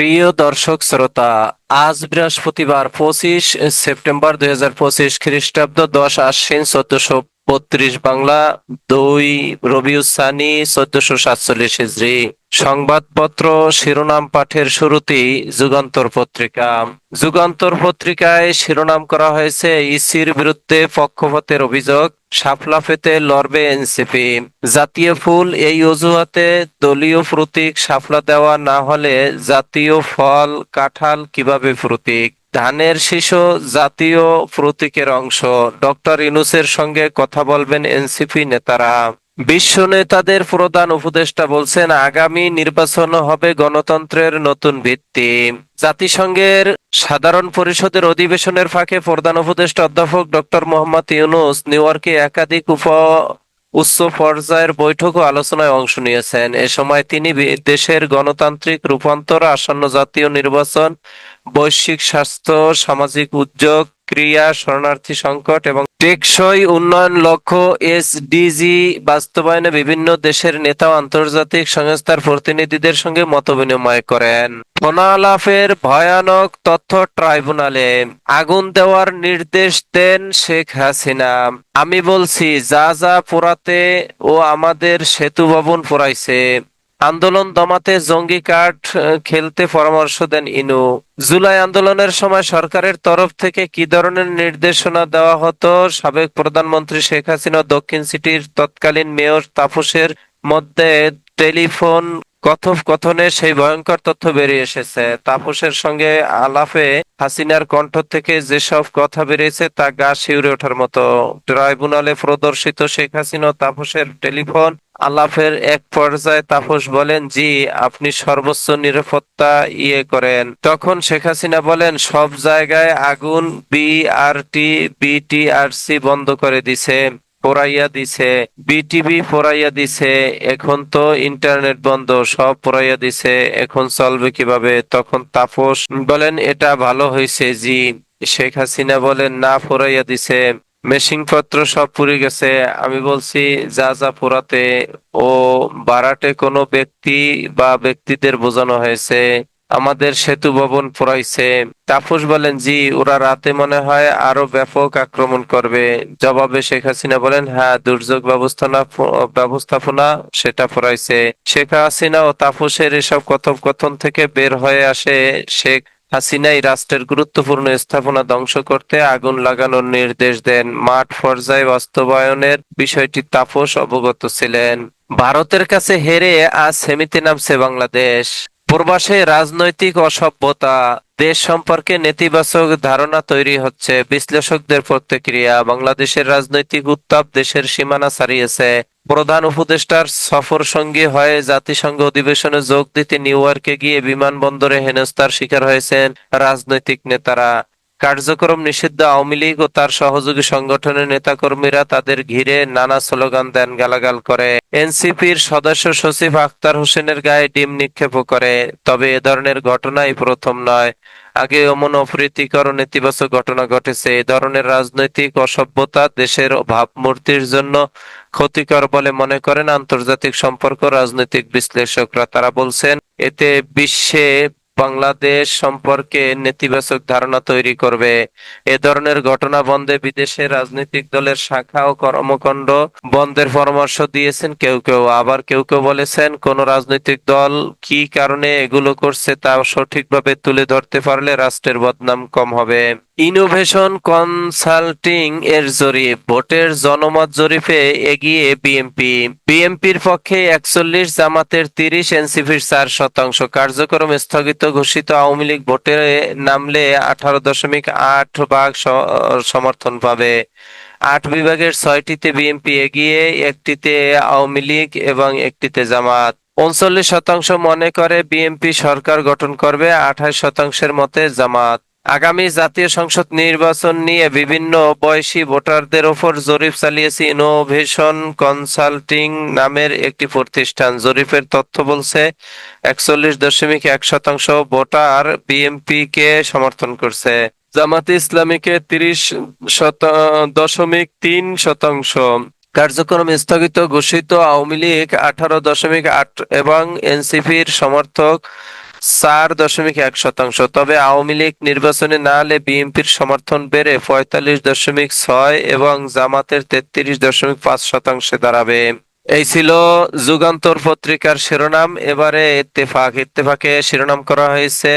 প্রিয় দর্শক শ্রোতা আজ বৃহস্পতিবার পঁচিশ সেপ্টেম্বর দুই হাজার পঁচিশ খ্রিস্টাব্দ দশ আশ্বিন চোদ্দশো বত্রিশ বাংলা, দুই রবিউসানি চোদ্দশো সাতচল্লিশ হিজড়ি সংবাদপত্র, শিরোনাম পাঠের শুরুতেই যুগান্তর পত্রিকা। যুগান্তর পত্রিকায় শিরোনাম করা হয়েছে ইসির বিরুদ্ধে পক্ষপাতের অভিযোগ সাফলা পেতে লড়বে এনসিপি। জাতীয় ফুল এই অজুহাতে দলীয় প্রতীক সাফলা দেওয়া না হলে জাতীয় ফল, কাঁঠাল কীভাবে প্রতীক? ধানের শিশু জাতীয় প্রতীকের অংশ। ডক্টর ইনুসের সঙ্গে কথা বলবেন এনসিপি নেতারা। বিশ্ব নেতাদের প্রধান উপদেষ্টা বলছেন, আগামী নির্বাচন হবে গণতন্ত্রের নতুন ভিত্তি। জাতিসংঘের সাধারণ পরিষদের অধিবেশনের ফাঁকে প্রধান উপদেষ্টা অধ্যাপক ডক্টর মোহাম্মদ ইউনুস নিউ ইয়র্কে একাধিক উপ উচ্চ পর্যায়ের বৈঠক ও আলোচনায় অংশ নিয়েছেন। এ সময় তিনি দেশের গণতান্ত্রিক রূপান্তর, আসন্ন জাতীয় নির্বাচন, বৈশ্বিক স্বাস্থ্য, সামাজিক উদ্যোগ ক্রিয়া, শরণার্থী সংকট এবং টেকসই উন্নয়ন লক্ষ্য এসডিজি বাস্তবায়নে বিভিন্ন দেশের নেতা আন্তর্জাতিক সংস্থার প্রতিনিধিদের সঙ্গে মতবিনিময় করেন। ফোনালাফের ভয়ানক তথ্য ট্রাইব্যুনালে আগুন দেওয়ার নির্দেশ দেন শেখ হাসিনা। আমি বলছি, যা যা পোড়াতে ও আমাদের সেতু ভবন পোড়াইছে আন্দোলন দমাতে জঙ্গি কার্ড খেলতে পরামর্শ দেন ইনু। জুলাই আন্দোলনের সময় সরকারের তরফ থেকে কি ধরনের নির্দেশনা দেওয়া হতো? সাবেক প্রধানমন্ত্রী শেখ হাসিনা দক্ষিণ সিটির তৎকালীন মেয়র তাপসের মধ্যে টেলিফোন কথোপকথনে সেই ভয়ঙ্কর তথ্য বেরিয়ে এসেছে। তাপসের সঙ্গে আলাপে হাসিনার কণ্ঠ থেকে যেসব কথা বেরিয়েছে তা গা শিউরে ওঠার মতো। ট্রাইব্যুনালে প্রদর্শিত শেখ হাসিনা তাপসের টেলিফোন আলাপের এক পর্যায়ে তাপস বলেন, জি, আপনি সর্বোচ্চ নিরাপত্তা ইয়ে করেন। তখন শেখ হাসিনা বলেন, সব জায়গায় আগুন, বিআরটি, বিটিআরসি বন্ধ করে দিছে। পোড়াইয়া দিছে, বিটিভি পড়াইয়া দিছে, এখন তো ইন্টারনেট বন্ধ, সব পড়াইয়া দিছে, এখন চলবে কীভাবে? তখন তাপস বলেন, এটা ভালো হয়েছে জি। শেখ হাসিনা বলেন, না, পোড়াইয়া দিছে। মেশিং পত্র সব পুড়ে গেছে। আমি বলছি, যা যা পোড়াতে, ও বারাটে কোনো ব্যক্তি বা ব্যক্তিদের বোঝানো হয়েছে। আমাদের সেতু ভবন পোড়াইছে তাপস বলেন, জি, ওরা রাতে মনে হয় আরও ব্যাপক আক্রমণ করবে। জবাবে শেখ হাসিনা বলেন হ্যাঁ দুর্যোগ ব্যবস্থাপনা ব্যবস্থাপনা সেটা পোড়াইছে শেখ হাসিনা ও তাপসের এসব কথোপকথন থেকে বের হয়ে আসে। শেখ হাসিনাই রাষ্ট্রের গুরুত্বপূর্ণ স্থাপনা ধ্বংস করতে আগুন লাগানোর নির্দেশ দেন। মাঠ পর্যায়ে বাস্তবায়নের বিষয়টি তাপস অবগত ছিলেন। ভারতের কাছে হেরে আজ সেমিতে নামছে বাংলাদেশ। প্রবাসে রাজনৈতিক অসভ্যতা, দেশ সম্পর্কে নেতিবাচক ধারণা তৈরি হচ্ছে, বিশ্লেষকদের প্রতিক্রিয়া, বাংলাদেশের রাজনৈতিক উত্তাপ দেশের সীমানা ছাড়িয়েছে। প্রধান উপদেষ্টার সফর সঙ্গী হয়ে জাতিসংঘ অধিবেশনে যোগ দিতে নিউ ইয়র্কে গিয়ে বিমানবন্দরে হেনস্থার শিকার হয়েছেন রাজনৈতিক নেতারা। কার্যক্রম নিষিদ্ধ আওয়ামী লীগ ও তার সহযোগী সংগঠনের নেতাকর্মীরা তাদের ঘিরে নানা স্লোগান দেন, গালাগাল করে। এনসিপির সদস্য সচিব আখতার হোসেনের গায়ে ডিম নিক্ষেপ করে। তবে এ ধরনের ঘটনাই প্রথম নয়। আগে এমন অপ্রীতিকর নেতিবাচক ঘটনা ঘটেছে। এ ধরনের রাজনৈতিক অসভ্যতা দেশের ভাবমূর্তির জন্য ক্ষতিকর বলে মনে করেন আন্তর্জাতিক সম্পর্ক রাজনৈতিক বিশ্লেষকরা। তারা বলছেন, এতে বিশ্বে বাংলাদেশ সম্পর্কে নেতিবাচক ধারণা তৈরি করবে। এ ধরনের ঘটনা বন্ধে বিদেশে রাজনৈতিক দলের শাখা ও কর্মকাণ্ড বন্ধের পরামর্শ দিয়েছেন কেউ কেউ। আবার কেউ কেউ বলেছেন, কোন রাজনৈতিক দল কি কারণে এগুলো করছে তা সঠিকভাবে তুলে ধরতে পারলে রাষ্ট্রের বদনাম কম হবে। ইনোভেশন কনসাল্টিং এর জরিপ। ভোটের জনমত জরিপে এগিয়ে বিএনপি বিএনপির পক্ষে একচল্লিশ, জামাতের তিরিশ, এনসিপির চার শতাংশ। কার্যক্রম স্থগিত ঘোষিত আওয়ামী লীগ ভোটে নামলে আঠারো দশমিক আট ভাগ সমর্থন পাবে। আট বিভাগের ছয়টিতে বিএনপি এগিয়ে, একটিতে আওয়ামী লীগ এবং একটিতে জামাত। উনচল্লিশ শতাংশ মনে করে বিএনপি সরকার গঠন করবে, আঠাশ শতাংশের মতে জামাত। আগামী জাতীয় সংসদ নির্বাচন নিয়ে বিভিন্ন বয়সী ভোটারদের ওপর জরিপ চালিয়েছে ইনোভেশন কনসাল্টিং নামের একটি প্রতিষ্ঠান। জরিপের তথ্য বলছে, একচল্লিশ দশমিক এক শতাংশ ভোটার বিএনপি কে সমর্থন করছে। জামাতে ইসলামীকে তিরিশ শত, দশমিক তিন শতাংশ। কার্যক্রম স্থগিত ঘোষিত আওয়ামী লীগ আঠারো দশমিক আট এবং এনসিপির সমর্থক চার দশমিক এক শতাংশ। তবে আওয়ামী লীগ নির্বাচনে না হলে বিএনপির সমর্থন বেড়ে পঁয়তাল্লিশ দশমিক ছয় এবং জামাতের তেত্রিশ দশমিক পাঁচ শতাংশে দাঁড়াবে। এই ছিল যুগান্তর পত্রিকার শিরোনাম। এবারে ইত্তেফাক। ইত্তেফাকে শিরোনাম করা হয়েছে,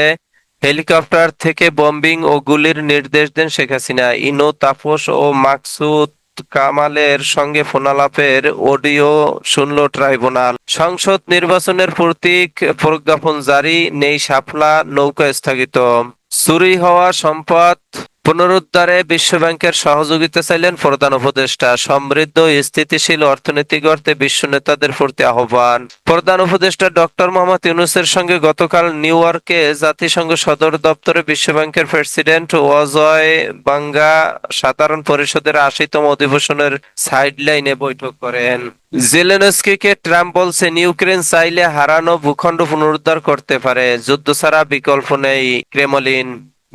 হেলিকপ্টার থেকে বম্বিং ও গুলির নির্দেশ দেন শেখ হাসিনা। ইনো, তাপস ও মাকসুদ কামালের সঙ্গে ফোনালাপের অডিও শুনল ট্রাইব্যুনাল। সংসদ নির্বাচনের প্রতীক প্রজ্ঞাপন জারি, নেই শাপলা, নৌকা স্থগিত। চুরি হওয়া সম্পদ পুনরুদ্ধারে বিশ্বব্যাংকের সহযোগিতা চাইলেন প্রধান উপদেষ্টা। সমৃদ্ধ স্থিতিশীল অর্থনীতি গড়তে বিশ্ব নেতাদের প্রতি আহ্বান। প্রধান উপদেষ্টা ডক্টর মোহাম্মদ ইউনুসের সঙ্গে গতকাল নিউ ইয়র্কে জাতিসংঘ সদর দপ্তরে বিশ্বব্যাংকের প্রেসিডেন্ট অজয় বাঙ্গা সাধারণ পরিষদের আশিতম অধিবেশনের সাইডলাইনে বৈঠক করেন। জেলেনস্কিকে ট্রাম্প বলছেন ইউক্রেন চাইলে হারানো ভূখণ্ড পুনরুদ্ধার করতে পারে। যুদ্ধ ছাড়া বিকল্প নেই। ক্রেমলিন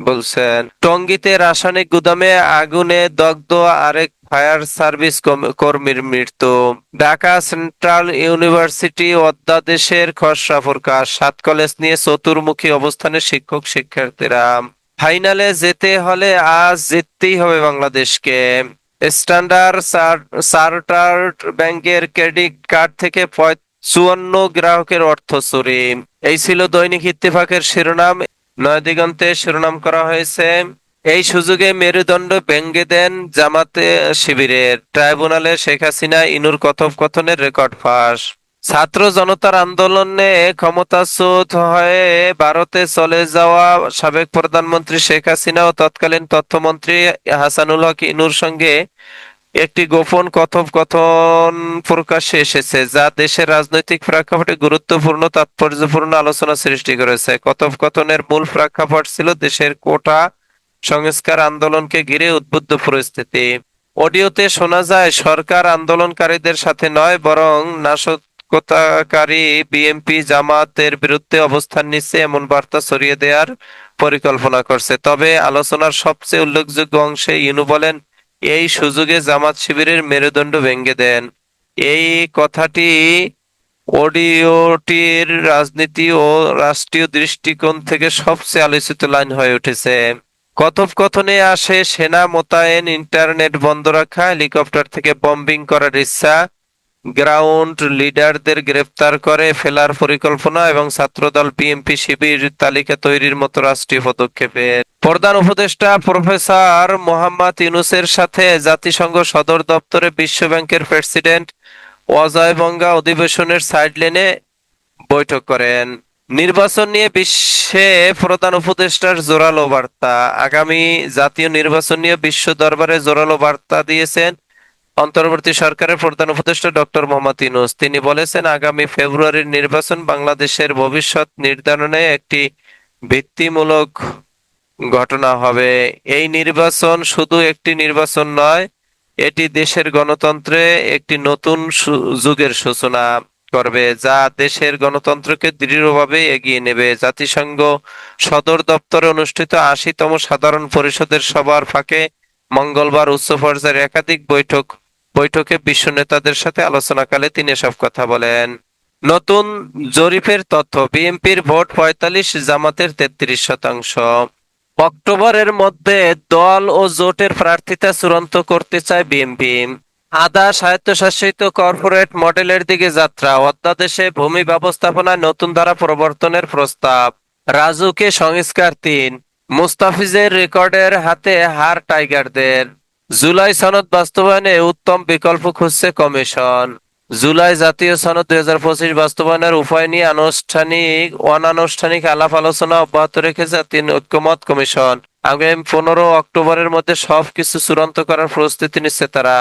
বলছেন, টঙ্গীতে রাসায়নিক গুদামে আগুনে দগ্ধ আরেক ফায়ার সার্ভিস কর্মীর মৃত্যু। ঢাকা সেন্ট্রাল ইউনিভার্সিটি অধ্যাদেশের খসড়া প্রকাশ। সাত কলেজ নিয়ে চতুর্মুখী অবস্থানে শিক্ষক শিক্ষার্থীরা। ফাইনালে যেতে হলে আজ জিততেই হবে বাংলাদেশকে। স্ট্যান্ডার্ড চার্টার্ড ব্যাংকের ক্রেডিট কার্ড থেকে চুয়ান্ন গ্রাহকের অর্থ চুরি। এই ছিল দৈনিক ইত্তেফাকের শিরোনাম। নয় দিগন্তে শিরোনাম করা হয়েছে, এই সুযোগে মেরুদণ্ড ভেঙ্গে দেন জামাতে শিবিরের। ট্রাইব্যুনালে শেখ হাসিনা ইনুর কথোপকথনের রেকর্ড ফাঁস। ছাত্র জনতার আন্দোলনে ক্ষমতাচ্যুত হয়ে ভারতে চলে যাওয়া সাবেক প্রধানমন্ত্রী শেখ হাসিনা ও তৎকালীন তথ্যমন্ত্রী হাসানুল হক ইনুর সঙ্গে একটি গোপন কথোপকথন প্রকাশ্যে এসেছে, যা দেশের রাজনৈতিক প্রেক্ষাপটে গুরুত্বপূর্ণ, তাৎপর্যপূর্ণ আলোচনা সৃষ্টি করেছে। কথোপকথনের মূল প্রেক্ষাপট ছিল দেশের কোটা সংস্কার আন্দোলনকে ঘিরে উদ্বুদ্ধ পরিস্থিতি। অডিওতে শোনা যায়, সরকার আন্দোলনকারীদের সাথে নয়, বরং নাশকতাকারী বিএনপি জামাতের বিরুদ্ধে অবস্থান নিচ্ছে এমন বার্তা ছড়িয়ে দেওয়ার পরিকল্পনা করছে। তবে আলোচনার সবচেয়ে উল্লেখযোগ্য অংশে ইনু বলেন এই সুযোগে জামাত শিবিরের মেরুদণ্ড ভেঙে দেন। এই কথাটি অডিওটির রাজনীতি ও রাষ্ট্রীয় দৃষ্টিকোণ থেকে সবচেয়ে আলোচিত লাইন হয়ে উঠেছে। কথোপকথনে আসে, সেনা মোতায়েন, ইন্টারনেট বন্ধ রাখা, হেলিকপ্টার থেকে বম্বিং করার ইচ্ছা গ্রাউন্ড লিডারদের গ্রেফতার করে ফেলার পরিকল্পনা এবং ছাত্রদল বিএনপি শিবির তালিকা তৈরির মতো রাষ্ট্রীয় পদক্ষেপে। প্রধান উপদেষ্টা প্রফেসর মোহাম্মদ ইউনুসের সাথে জাতিসংঘ সদর দপ্তরে বিশ্বব্যাংকের প্রেসিডেন্ট অজয় বঙ্গা অধিবেশনের সাইডলেনে বৈঠক করেন। নির্বাচন নিয়ে বিশ্বে প্রধান উপদেষ্টার জোরালো বার্তা। আগামী জাতীয় নির্বাচন নিয়ে বিশ্ব দরবারে জোরালো বার্তা দিয়েছেন অন্তর্বর্তী সরকারের প্রধান উপদেষ্টা ডক্টর মোহাম্মদ ইউনুস। তিনি বলেছেন, আগামী ফেব্রুয়ারির নির্বাচন বাংলাদেশের ভবিষ্যৎ নির্ধারণে একটি ভিত্তিমূলক ঘটনা হবে। এই নির্বাচন শুধু একটি নির্বাচন নয়, এটি দেশের গণতন্ত্রে একটি নতুন যুগের সূচনা করবে, যা দেশের গণতন্ত্রকে দৃঢ়ভাবে এগিয়ে নেবে। জাতিসংঘ সদর দপ্তরে অনুষ্ঠিত আশিতম সাধারণ পরিষদের সভার ফাঁকে মঙ্গলবার উচ্চ পর্যায়ের একাধিক বৈঠক বৈঠকে বিশ্ব নেতাদের সাথে আলোচনাকালে তিনি এসব কথা বলেন। নতুন জরিপের তথ্য, বিএনপির ভোট পঁয়তাল্লিশ, জামাতের তেত্রিশ শতাংশ। অক্টোবরের মধ্যে দল ও জোটের প্রার্থিতা চূড়ান্ত করতে চায় বিএনপি। আদা স্বায়ত্তশাসিত কর্পোরেট মডেলের দিকে যাত্রা, অধ্যাদেশে ভূমি ব্যবস্থাপনায় নতুন ধারা প্রবর্তনের প্রস্তাব। রাজুকে সংস্কার তিন, মুস্তাফিজের রেকর্ডের হাতে হার টাইগারদের। জুলাই সনদ বাস্তবায়নে উত্তম বিকল্প খুঁজছে কমিশন। জুলাই জাতীয় সনদ দুই হাজার পঁচিশ বাস্তবায়নের উপায় নিয়ে আনুষ্ঠানিক, অনানুষ্ঠানিক আলাপ আলোচনা অব্যাহত রেখে জাতীয় ঐক্যমত কমিশন। আগামী পনেরো অক্টোবরের মধ্যে সবকিছু চূড়ান্ত করার প্রস্তুতি নিচ্ছে তারা।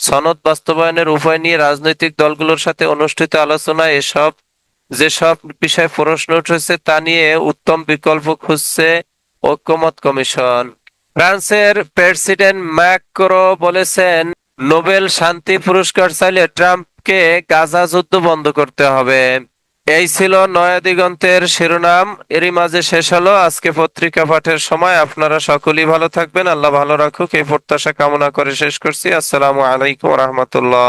সনদ বাস্তবায়নের উপায় নিয়ে রাজনৈতিক দলগুলোর সাথে অনুষ্ঠিত আলোচনায় এসব, যেসব বিষয়ে প্রশ্ন উঠেছে তা নিয়ে উত্তম বিকল্প খুঁজছে ঐক্যমত কমিশন। ফ্রান্সের প্রেসিডেন্ট ম্যাক্রো বলেছেন, নোবেল শান্তি পুরস্কার চাইলে ট্রাম্পকে গাজা যুদ্ধ বন্ধ করতে হবে। এই ছিল নয়া দিগন্তের শিরোনাম। এরই মাঝে শেষ হলো আজকে পত্রিকা পাঠের সময়। আপনারা সকলেই ভালো থাকবেন। আল্লাহ ভালো রাখুক। এই প্রত্যাশা কামনা করে শেষ করছি। আসসালামু আলাইকুম রহমতুল্লাহ।